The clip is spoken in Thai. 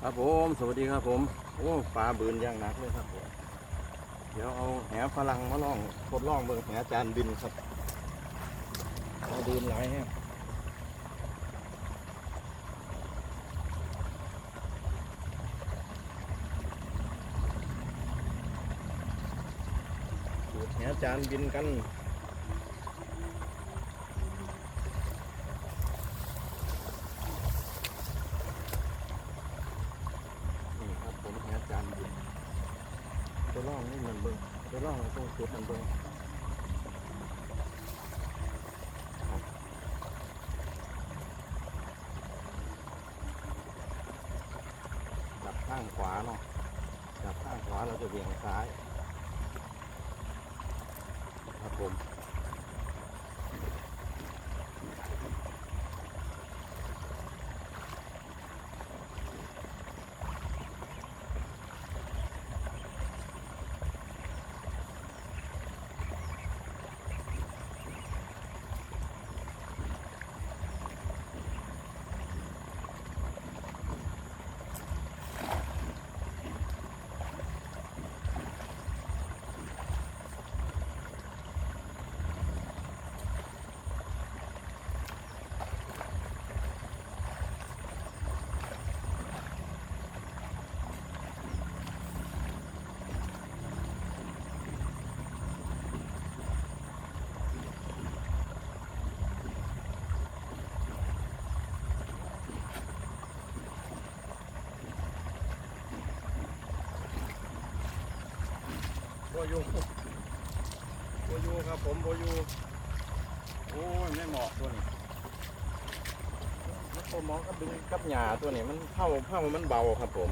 ครับผมสวัสดีครับผมโอ้ปลาบืนอย่างหนักเลยครับผมเดี๋ยวเอาแหฝรั่งมาลองทดลองเบิ่งแหจานบินครับเอาบืนหลายแฮะดูดแหจานบินกันนี่ครับผมแหจานบิน ตัวล่องนี่มันเบิ่งตัวล่องเราต้องสุดมันเบิ่งครับจับข้างขวาเนาะจับข้างขวาเราจะเบี่ยงซ้ายครับผม โบอยูโบอยูครับผมโบอยูโอ้ยไม่เหมาะตัวนี้แล้วตัวเหมาะกับดึงกับหญ้าตัวนี้มันเผาเผามันเบาครับผม